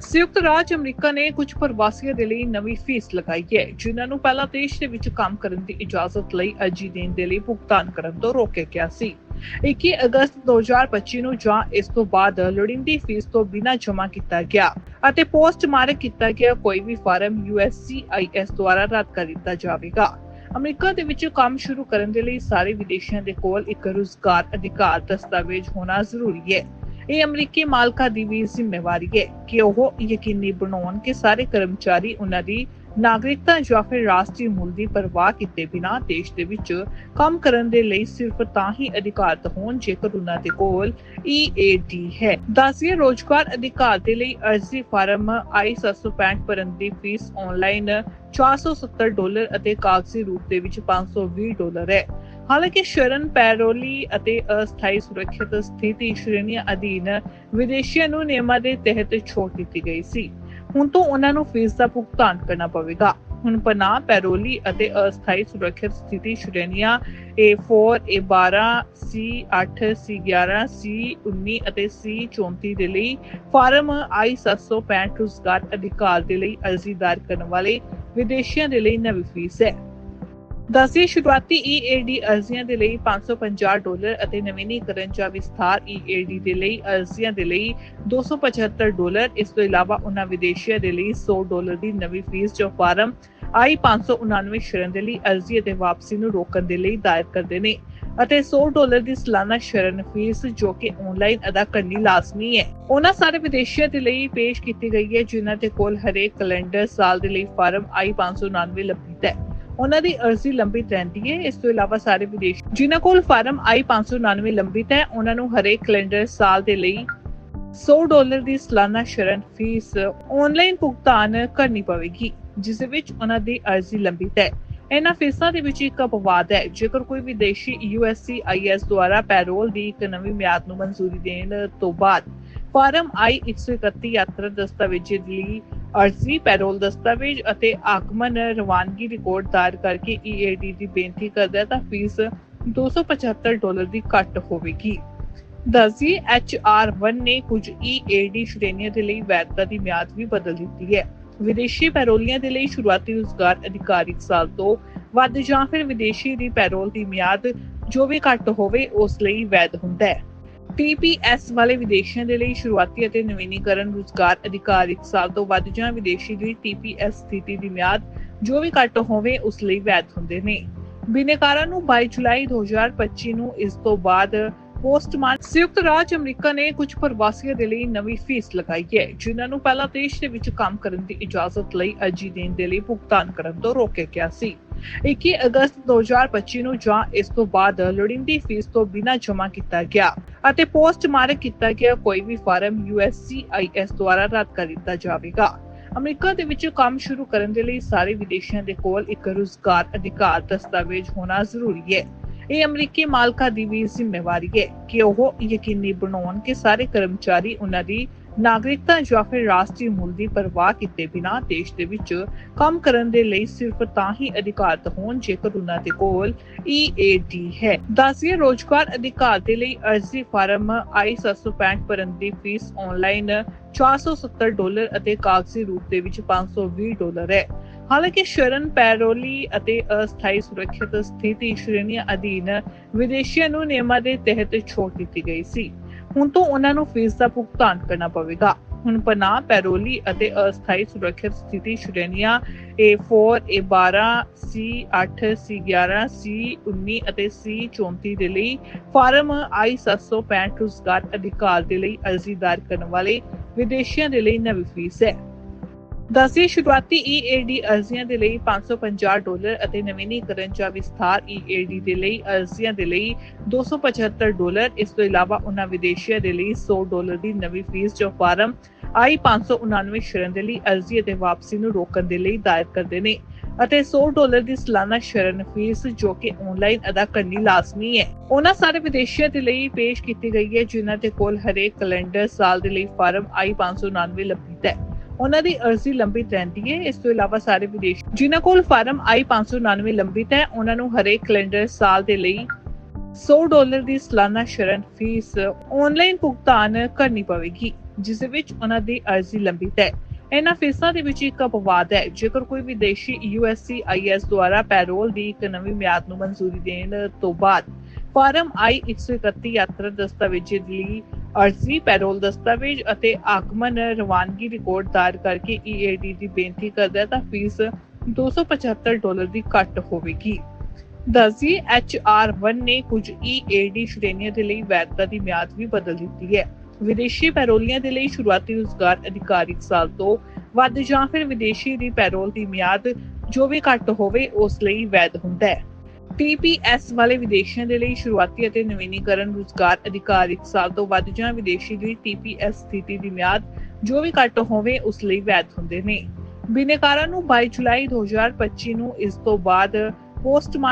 ਸੰਯੁਕਤ ਰਾਜ ਅਮਰੀਕਾ ਨੇ ਕੁਝ ਪ੍ਰਵਾਸੀਆਂ ਦੇ ਲਈ ਨਵੀਂ ਫੀਸ ਲਗਾਈ ਹੈ, ਜਿਨ੍ਹਾਂ ਨੂੰ ਪਹਿਲਾਂ ਦੇਸ਼ ਦੇ ਵਿੱਚ ਕੰਮ ਕਰਨ ਦੀ ਇਜਾਜ਼ਤ ਲਈ ਅਰਜ਼ੀ ਦੇਣ ਦੇ ਲਈ ਭੁਗਤਾਨ ਕਰਨ ਤੋਂ ਰੋਕਿਆ ਗਿਆ ਸੀ। 21 ਅਗਸਤ 2025 ਨੂੰ ਜਾਂ ਇਸ ਤੋਂ ਬਾਅਦ ਲੋੜੀਂਦੀ ਫੀਸ ਤੋਂ ਬਿਨਾਂ ਜਮ੍ਹਾਂ ਕੀਤਾ ਗਿਆ ਅਤੇ ਪੋਸਟ ਮਾਰਕ ਕੀਤਾ ਗਿਆ ਕੋਈ ਵੀ ਫਾਰਮ USCIS ਦੁਆਰਾ ਰੱਦ ਕਰ ਦਿੱਤਾ ਜਾਵੇਗਾ। ਅਮਰੀਕਾ ਦੇ ਵਿੱਚ ਕੰਮ ਸ਼ੁਰੂ ਕਰਨ ਦੇ ਲਈ ਸਾਰੇ ਵਿਦੇਸ਼ੀਆਂ ਦੇ ਕੋਲ ਇੱਕ ਰੁਜ਼ਗਾਰ ਅਧਿਕਾਰ ਦਸਤਾਵੇਜ਼ ਹੋਣਾ ਜ਼ਰੂਰੀ ਹੈ। ਇਹ ਅਮਰੀਕੀ ਮਾਲਕਾਂ ਦੀ ਵੀ ਜ਼ਿੰਮੇਵਾਰੀ ਹੈ ਕਿ ਉਹ ਯਕੀਨੀ ਬਣਾਉਣ ਕਿ ਸਾਰੇ ਕਰਮਚਾਰੀ ਉਹਨਾਂ ਦੀ ਨਾਗਰਿਕਤਾ ਜਾਂ ਫਿਰ ਰਾਸ਼ਟਰੀ ਮੂਲ ਦੀ ਪਰਵਾਹ ਕੀਤੇ ਬਿਨਾਂ ਦੇਸ਼ ਦੇ ਵਿੱਚ ਕੰਮ ਕਰਨ ਦੇ ਲਈ ਸਿਰਫ ਤਾਂ ਹੀ ਅਧਿਕਾਰਤ ਹੋਣ ਜੇਕਰ ਉਹਨਾਂ ਦੇ ਕੋਲ EAD ਹੈ। ਦਾਸੀਏ ਰੋਜ਼ਗਾਰ ਅਧਿਕਾਰ ਦੇ ਲਈ ਅਰਜ਼ੀ ਫਾਰਮ I-765 ਭਰਨ ਦੀ ਫੀਸ ਆਨਲਾਈਨ 470 ਡਾਲਰ ਅਤੇ ਕਾਗਜ਼ੀ ਰੂਪ ਦੇ ਵਿੱਚ 520 ਡਾਲਰ ਹੈ। ਹਾਲਾਂਕਿ ਸ਼ਰਨ ਪੈਰੋਲੀ ਅਤੇ ਅਸਥਾਈ ਸੁਰੱਖਿਅਤ ਸਥਿਤੀ ਸ਼੍ਰੇਣੀਆਂ ਅਧੀਨ ਵਿਦੇਸ਼ੀਆਂ ਨੂੰ ਨਿਯਮਾਂ ਦੇ ਤਹਿਤ ਛੋਟ ਦਿੱਤੀ ਗਈ ਸੀ। ਹੁਣ ਤੋਂ ਉਹਨਾਂ ਨੂੰ ਫੀਸ ਦਾ ਭੁਗਤਾਨ ਕਰਨਾ ਪਵੇਗਾ। ਹੁਣ ਪਨਾਹ, ਪੈਰੋਲੀ ਅਤੇ ਅਸਥਾਈ ਸੁਰੱਖਿਅਤ ਸਥਿਤੀ ਸ਼੍ਰੇਣੀਆਂ A4 A12 C8 C11 C19 ਅਤੇ C34 ਦੇ ਲਈ ਫਾਰਮ I765 ਰੁਜ਼ਗਾਰ ਅਧਿਕਾਰ ਦੇ ਲਈ ਅਰਜ਼ੀ ਦਾਇਰ ਕਰਨ ਵਾਲੇ ਵਿਦੇਸ਼ੀਆਂ ਦੇ ਲਈ ਨਵੀਂ ਫੀਸ ਹੈ। ਦਸਵੇਂ ਸ਼ੁਰੂਆਤੀ EAD ਅਰਜ਼ੀਆਂ ਦੇ ਲਈ 550 ਡਾਲਰ ਅਤੇ ਨਵੀਨੀਕਰਨ ਜਾਂ ਵਿਸਥਾਰ EAD ਦੇ ਲਈ ਅਰਜ਼ੀਆਂ ਦੇ ਲਈ 275 ਡਾਲਰ। ਇਸ ਤੋਂ ਇਲਾਵਾ ਉਹਨਾਂ ਵਿਦੇਸ਼ੀਆਂ ਦੇ ਲਈ 100 ਡਾਲਰ ਦੀ ਨਵੀਂ ਫੀਸ ਜੋ ਫਾਰਮ I599 ਸ਼ਰਨ ਦੇ ਲਈ ਅਰਜ਼ੀ ਅਤੇ ਵਾਪਸੀ ਨੂੰ ਰੋਕਣ ਦੇ ਲਈ ਦਾਇਰ ਕਰਦੇ ਨੇ ਅਤੇ 100 ਡਾਲਰ ਦੀ ਸਾਲਾਨਾ ਸ਼ਰਨ ਫੀਸ ਜੋ ਕਿ ਆਨਲਾਈਨ ਅਦਾ ਕਰਨੀ ਲਾਜ਼ਮੀ ਹੈ। ਉਹਨਾਂ ਸਾਰੇ ਵਿਦੇਸ਼ੀਆਂ ਦੇ ਲਈ ਪੇਸ਼ ਕੀਤੀ ਗਈ ਹੈ, ਜਿਨ੍ਹਾਂ ਦੇ ਕੋਲ ਹਰੇਕ ਕੈਲੰਡਰ ਸਾਲ ਦੇ ਲਈ ਫਾਰਮ I599 ਲੰਬਿਤ ਹੈ। ਉਹਨਾਂ ਦੀ ਅਰਜ਼ੀ ਲੰਬਿਤ ਰਹਿੰਦੀ ਹੈ। ਇਸ ਤੋਂ ਇਲਾਵਾ ਸਾਰੇ ਵਿਦੇਸ਼ ਜਿਨ੍ਹਾਂ ਕੋਲ ਫਾਰਮ I599 ਲੰਬਿਤ ਹੈ, ਉਹਨਾਂ ਨੂੰ ਹਰੇਕ ਕੈਲੰਡਰ ਸਾਲ ਦੇ ਲਈ 100 ਡਾਲਰ ਦੀ ਸਾਲਾਨਾ ਸ਼ਰਨ ਫੀਸ ਆਨਲਾਈਨ ਭੁਗਤਾਨ ਕਰਨੀ ਪਵੇਗੀ, ਜਿਸ ਵਿੱਚ ਉਹਨਾਂ ਦੀ ਅਰਜ਼ੀ ਲੰਬਿਤ ਹੈ। ਇਹਨਾਂ ਫੀਸਾਂ ਦੇ ਵਿੱਚ ਇੱਕ ਅਪਵਾਦ ਹੈ, ਜੇਕਰ ਕੋਈ ਵਿਦੇਸ਼ੀ USCIS ਦੁਆਰਾ ਪੈਰੋਲ ਦੀ ਇੱਕ ਨਵੀਂ ਮਿਆਦ ਨੂੰ ਮਨਜ਼ੂਰੀ ਦੇਣ ਤੋਂ ਬਾਅਦ ਫਾਰਮ I-131 ਯਾਤਰਾ ਦਸਤਾਵੇਜ਼ ਲਈ ਅਰਜ਼ੀ, ਪੈਰੋਲ ਦਸਤਾਵੇਜ਼ ਅਤੇ ਆਗਮਨ ਰਵਾਨਗੀ ਰਿਕਾਰਡ ਦਾਇਰ ਕਰਕੇ EAD ਦੀ ਬੇਨਤੀ ਕਰਦਾ ਹੈ ਤਾਂ ਫੀਸ 275 ਡਾਲਰ ਦੀ ਘੱਟ ਹੋਵੇਗੀ। ਦਸੀ HR1 ਨੇ ਕੁਝ EAD ਸ਼੍ਰੇਣੀਆਂ ਦੇ ਲਈ ਵੈਧਤਾ ਦੀ ਮਿਆਦ ਵੀ ਬਦਲ ਦਿੱਤੀ ਹੈ। ਵਿਦੇਸ਼ੀ ਪੈਰੋਲੀਆਂ ਦੇ ਲਈ ਸ਼ੁਰੂਆਤੀ ਰੁਜ਼ਗਾਰ ਅਧਿਕਾਰ ਇੱਕ ਸਾਲ ਤੋਂ ਵੱਧ ਜਾਂ ਫਿਰ ਵਿਦੇਸ਼ੀ ਦੀ ਪੈਰੋਲ ਦੀ ਮਿਆਦ ਜੋ ਵੀ ਘੱਟ ਹੋਵੇ, ਉਸ ਲਈ ਵੈਧ ਹੁੰਦਾ ਹੈ। TPS ਵਾਲੇ ਵਿਦੇਸ਼ੀਆਂ ਦੇ ਲਈ ਸ਼ੁਰੂਆਤੀ ਅਤੇ ਨਵੀਨੀਕਰਨ ਰੁਜ਼ਗਾਰ ਅਧਿਕਾਰ ਇੱਕ ਸਾਲ ਤੋਂ ਵੱਧ ਜਾਂ ਵਿਦੇਸ਼ੀ ਦੀ TPS ਸਥਿਤੀ ਦੀ ਮਿਆਦ ਜੋ ਵੀ ਘੱਟ ਹੋਵੇ, ਉਸ ਲਈ ਵੈਧ ਹੁੰਦੇ ਨੇ। ਬਿਨੇਕਾਰਾਂ ਨੂੰ 22 ਜੁਲਾਈ 2025 ਨੂੰ ਇਸ ਤੋਂ ਬਾਅਦ ਪੋਸਟਮਾਨ ਸੰਯੁਕਤ ਰਾਜ ਅਮਰੀਕਾ ਨੇ ਕੁਝ ਪ੍ਰਵਾਸੀਆਂ ਦੇ ਲਈ ਨਵੀਂ ਫੀਸ ਲਗਾਈ ਹੈ, ਜਿਨ੍ਹਾਂ ਨੂੰ ਪਹਿਲਾਂ ਦੇਸ਼ ਦੇ ਵਿੱਚ ਕੰਮ ਕਰਨ ਦੀ ਇਜਾਜ਼ਤ ਲਈ ਅਰਜ਼ੀ ਦੇਣ ਦੇ ਲਈ ਭੁਗਤਾਨ ਕਰਨ ਤੋਂ ਰੋਕਿਆ ਗਿਆ ਸੀ। 21 ਅਗਸਤ 2025 ਨੂੰ ਜਾਂ ਇਸ ਤੋਂ ਬਾਅਦ ਲੋੜੀਂਦੀ ਫੀਸ ਤੋਂ ਬਿਨਾਂ ਜਮ੍ਹਾਂ ਕੀਤਾ ਗਿਆ ਅਤੇ ਪੋਸਟ ਮਾਰਕ ਕੀਤਾ ਗਿਆ ਕੋਈ ਵੀ ਫਾਰਮ USCIS ਦੁਆਰਾ ਰੱਦ ਕਰ ਦਿੱਤਾ ਜਾਵੇਗਾ। ਅਮਰੀਕਾ ਦੇ ਵਿੱਚ ਕੰਮ ਸ਼ੁਰੂ ਕਰਨ ਦੇ ਲਈ ਸਾਰੇ ਵਿਦੇਸ਼ੀਆਂ ਦੇ ਕੋਲ ਇੱਕ ਰੁਜ਼ਗਾਰ ਅਧਿਕਾਰ ਦਸਤਾਵੇਜ਼ ਹੋਣਾ ਜ਼ਰੂਰੀ ਹੈ। ਇਹ ਅਮਰੀਕੀ ਮਾਲਕਾਂ ਦੀ ਵੀ ਜ਼ਿੰਮੇਵਾਰੀ ਹੈ ਕਿ ਉਹ ਯਕੀਨੀ ਬਣਾਉਣ ਕਿ ਸਾਰੇ ਕਰਮਚਾਰੀ ਉਹਨਾਂ ਦੀ ਨਾਗਰਿਕਤਾ ਜਾਂ ਫਿਰ ਰਾਸ਼ਟਰੀ ਮੂਲ ਦੀ ਪਰਵਾਹ ਕੀਤੇ ਬਿਨਾਂ ਦੇਸ਼ ਦੇ ਵਿੱਚ ਕੰਮ ਕਰਨ ਦੇ ਲਈ ਸਿਰਫ ਤਾਂ ਹੀ ਅਧਿਕਾਰਤ ਹੋਣ ਜੇਕਰ ਉਹਨਾਂ ਦੇ ਕੋਲ EAD ਹੈ। ਦਾਸੀਏ ਰੋਜ਼ਗਾਰ ਅਧਿਕਾਰ ਦੇ ਲਈ ਅਰਜ਼ੀ ਫਾਰਮ I-765 ਭਰਨ ਦੀ ਫੀਸ ਆਨਲਾਈਨ 470 ਡਾਲਰ ਅਤੇ ਕਾਗਜ਼ੀ ਰੂਪ ਦੇ ਵਿੱਚ 520 ਡਾਲਰ ਹੈ। ਹਾਲਾਂਕਿ ਸ਼ਰਨ ਪੈਰੋਲੀ ਅਤੇ ਅਸਥਾਈ ਸੁਰੱਖਿਅਤ ਸਥਿਤੀ ਸ਼੍ਰੇਣੀਆਂ ਅਧੀਨ ਵਿਦੇਸ਼ੀਆਂ ਨੂੰ ਨਿਯਮਾਂ ਦੇ ਤਹਿਤ ਛੋਟ ਦਿੱਤੀ ਗਈ ਸੀ। ਹੁਣ ਤੋਂ ਉਹਨਾਂ ਨੂੰ ਫੀਸ ਦਾ ਭੁਗਤਾਨ ਕਰਨਾ ਪਵੇਗਾ। ਹੁਣ ਪਨਾਹ, ਪੈਰੋਲੀ ਅਤੇ ਅਸਥਾਈ ਸੁਰੱਖਿਅਤ ਸਥਿਤੀ ਸ਼੍ਰੇਣੀਆਂ A4 A12 C8 C11 C19 ਅਤੇ C34 ਦੇ ਲਈ ਫਾਰਮ I765 ਰੁਜ਼ਗਾਰ ਅਧਿਕਾਰ ਦੇ ਲਈ ਅਰਜ਼ੀ ਦਾਇਰ ਕਰਨ ਵਾਲੇ ਵਿਦੇਸ਼ੀਆਂ ਦੇ ਲਈ ਨਵੀਂ ਫੀਸ ਹੈ। ਦਸਵੇਂ ਸ਼ੁਰੂਆਤੀ EAD ਅਰਜ਼ੀਆਂ ਦੇ ਲਈ 550 ਡਾਲਰ ਅਤੇ ਨਵੀਨੀਕਰਨ ਜਾਂ ਵਿਸਥਾਰ EAD ਦੇ ਲਈ ਅਰਜ਼ੀਆਂ ਦੇ ਲਈ 275 ਡਾਲਰ। ਇਸ ਤੋਂ ਇਲਾਵਾ ਉਹਨਾਂ ਵਿਦੇਸ਼ੀਆਂ ਦੇ ਲਈ 100 ਡਾਲਰ ਦੀ ਨਵੀਂ ਫੀਸ ਜੋ ਫਾਰਮ I599 ਸ਼ਰਨ ਦੇ ਲਈ ਅਰਜ਼ੀ ਅਤੇ ਵਾਪਸੀ ਨੂੰ ਰੋਕਣ ਦੇ ਲਈ ਦਾਇਰ ਕਰਦੇ ਨੇ ਅਤੇ 100 ਡਾਲਰ ਦੀ ਸਾਲਾਨਾ ਸ਼ਰਨ ਫੀਸ ਜੋ ਕਿ ਆਨਲਾਈਨ ਅਦਾ ਕਰਨੀ ਲਾਜ਼ਮੀ ਹੈ। ਉਹਨਾਂ ਸਾਰੇ ਵਿਦੇਸ਼ੀਆਂ ਦੇ ਲਈ ਪੇਸ਼ ਕੀਤੀ ਗਈ ਹੈ, ਜਿਨ੍ਹਾਂ ਦੇ ਕੋਲ ਹਰੇਕ ਕੈਲੰਡਰ ਸਾਲ ਦੇ ਲਈ ਫਾਰਮ I599 ਲੰਬਿਤ ਹੈ। ਉਹਨਾਂ ਦੀ ਅਰਜ਼ੀ ਲੰਬਿਤ ਰਹਿੰਦੀ ਹੈ। ਇਸ ਤੋਂ ਇਲਾਵਾ ਸਾਰੇ ਵਿਦੇਸ਼ ਜਿਨ੍ਹਾਂ ਕੋਲ ਫਾਰਮ I599 ਲੰਬਿਤ ਹੈ, ਉਹਨਾਂ ਨੂੰ ਹਰੇਕ ਕੈਲੰਡਰ ਸਾਲ ਦੇ ਲਈ 100 ਡਾਲਰ ਦੀ ਸਾਲਾਨਾ ਸ਼ਰਨ ਫੀਸ ਆਨਲਾਈਨ ਭੁਗਤਾਨ ਕਰਨੀ ਪਵੇਗੀ, ਜਿਸ ਵਿੱਚ ਉਹਨਾਂ ਦੀ ਅਰਜ਼ੀ ਲੰਬਿਤ ਹੈ। ਇਹਨਾਂ ਫੀਸਾਂ ਦੇ ਵਿੱਚ ਇੱਕ ਅਪਵਾਦ ਹੈ, ਜੇਕਰ ਕੋਈ ਵਿਦੇਸ਼ੀ USCIS ਦੁਆਰਾ ਪੈਰੋਲ ਦੀ ਇੱਕ ਨਵੀਂ ਮਿਆਦ ਨੂੰ ਮਨਜ਼ੂਰੀ ਦੇਣ ਤੋਂ ਬਾਅਦ ਫਾਰਮ ਆਈ 131 ਯਾਤਰਾ ਦਸਤਾਵੇਜ਼ ਲਈ ਅਰਜ਼ੀ, ਪੈਰੋਲ ਦਸਤਾਵੇਜ਼ ਅਤੇ ਆਗਮਨ ਰਵਾਨਗੀ ਰਿਕਾਰਡ ਦਾਇਰ ਕਰਕੇ EAD ਦੀ ਬੇਨਤੀ ਕਰਦਾ ਹੈ ਤਾਂ ਫੀਸ 275 ਡਾਲਰ ਦੀ ਘੱਟ ਹੋਵੇਗੀ। ਦਸੀ HR1 ਨੇ ਕੁਝ EAD ਸ਼੍ਰੇਣੀਆਂ ਦੇ ਲਈ ਵੈਧਤਾ ਦੀ ਮਿਆਦ ਵੀ ਬਦਲ ਦਿੱਤੀ ਹੈ। ਵਿਦੇਸ਼ੀ ਪੈਰੋਲੀਆਂ ਦੇ ਲਈ ਸ਼ੁਰੂਆਤੀ ਰੁਜ਼ਗਾਰ ਅਧਿਕਾਰਿਕ ਸਾਲ ਤੋਂ ਵੱਧ ਜਾਂ ਫਿਰ ਵਿਦੇਸ਼ੀ ਦੀ ਪੈਰੋਲ ਦੀ ਮਿਆਦ ਜੋ ਵੀ ਘੱਟ ਹੋਵੇ, ਉਸ ਲਈ ਵੈਧ ਹੁੰਦਾ ਹੈ। TPS ਵਾਲੇ ਵਿਦੇਸ਼ੀਆਂ ਦੇ ਲਈ ਸ਼ੁਰੂਆਤੀ ਅਤੇ ਨਵੀਨੀਕਰਨ ਰੁਜ਼ਗਾਰ ਅਧਿਕਾਰ ਅਧਿਕਾਰਿਕ ਸਾਲ ਤੋਂ ਵੱਧ ਜਾਂ ਵਿਦੇਸ਼ੀ ਦੀ TPS ਸਥਿਤੀ ਦੀ ਮਿਆਦ ਜੋ ਵੀ ਘੱਟ ਹੋਵੇ, ਉਸ ਲਈ ਵੈਧ ਹੁੰਦੇ ਨੇ। ਬਿਨੇਕਾਰਾਂ ਨੂੰ 22 ਜੁਲਾਈ 2025 ਨੂੰ ਇਸ ਤੋਂ ਬਾਅਦ ਪੋਸਟਮਾਰਟਮ